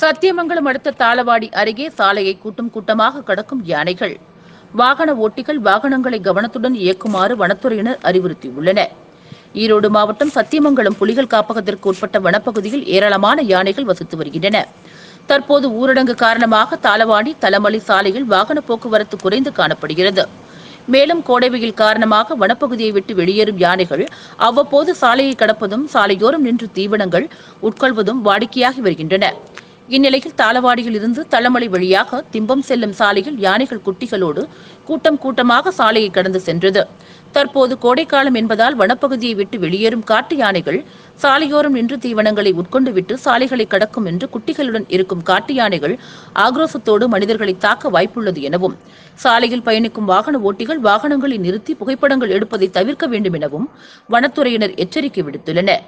சத்தியமங்கலம் அடுத்த தாளவாடி அருகே சாலையை கூட்டம் கூட்டமாக கடக்கும் யானைகள். வாகன ஓட்டிகள் வாகனங்களை கவனத்துடன் இயக்குமாறு வனத்துறையினர் அறிவுறுத்தியுள்ளனர். ஈரோடு மாவட்டம் சத்தியமங்கலம் புலிகள் காப்பகத்திற்கு உட்பட்ட வனப்பகுதியில் ஏராளமான யானைகள் வசித்து வருகின்றன. தற்போது ஊரடங்கு காரணமாக தாளவாடி தலமலை சாலையில் வாகன போக்குவரத்து குறைந்து காணப்படுகிறது. மேலும் கோடை வெயில் காரணமாக வனப்பகுதியை விட்டு வெளியேறும் யானைகள் அவ்வப்போது சாலையை கடப்பதும் சாலையோரம் நின்று தீவனங்கள் உட்கொள்வதும் வாடிக்கையாகி வருகின்றன. இந்நிலையில் தாளவாடியில் இருந்து தளமலை வழியாக திம்பம் செல்லும் சாலையில் யானைகள் குட்டிகளோடு கூட்டம் கூட்டமாக சாலையை கடந்து சென்றது. தற்போது கோடைக்காலம் என்பதால் வனப்பகுதியை விட்டு வெளியேறும் காட்டு யானைகள் சாலையோரம் நின்று தீவனங்களை உட்கொண்டு விட்டு சாலைகளை கடக்கும் என்று குட்டிகளுடன் இருக்கும் காட்டு யானைகள் ஆக்ரோசத்தோடு மனிதர்களை தாக்க வாய்ப்புள்ளது எனவும் சாலையில் பயணிக்கும் வாகன ஓட்டிகள் வாகனங்களை நிறுத்தி புகைப்படங்கள் எடுப்பதை தவிர்க்க வேண்டும் எனவும் வனத்துறையினர் எச்சரிக்கை விடுத்துள்ளனர்.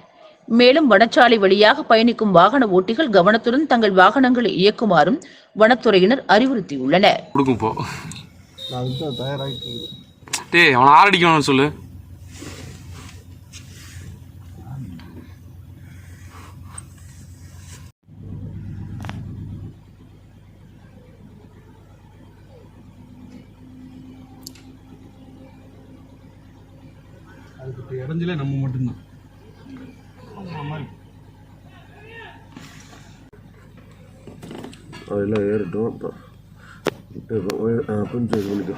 மேலும் வனச்சாலை வழியாக பயணிக்கும் வாகன ஓட்டிகள் கவனத்துடன் தங்கள் வாகனங்களை இயக்குமாறும் வனத்துறையினர் அறிவுறுத்தியுள்ளனர். சொல்லு. அதுக்கு இடைஞ்சலே நம்ம மட்டும்தான். அதெல்லாம் ஏறட்டும் ஆ, கொஞ்சம் இது பண்ணிக்கோ.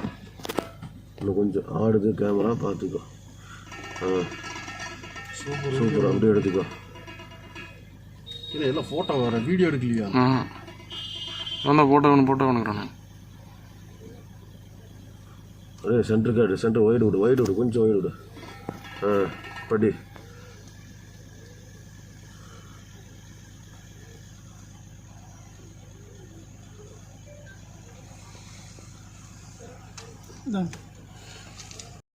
இன்னும் கொஞ்சம் ஆடுது கேமரா பார்த்துக்கோ. ஆ. சூப்பர் அப்படியே எடுத்துக்கோ. இல்லை எல்லாம் ஃபோட்டோ வர வீடியோ எடுக்கலையா? ம் வந்தால் போட்டோ வேணும் போட்டோ வேணுங்கிறானே அதே சென்டர் கார்டு சென்டர் ஒயிட் விடு ஒயிட் விடு கொஞ்சம் ஒயிட் விடு. ஆ படி. 嗯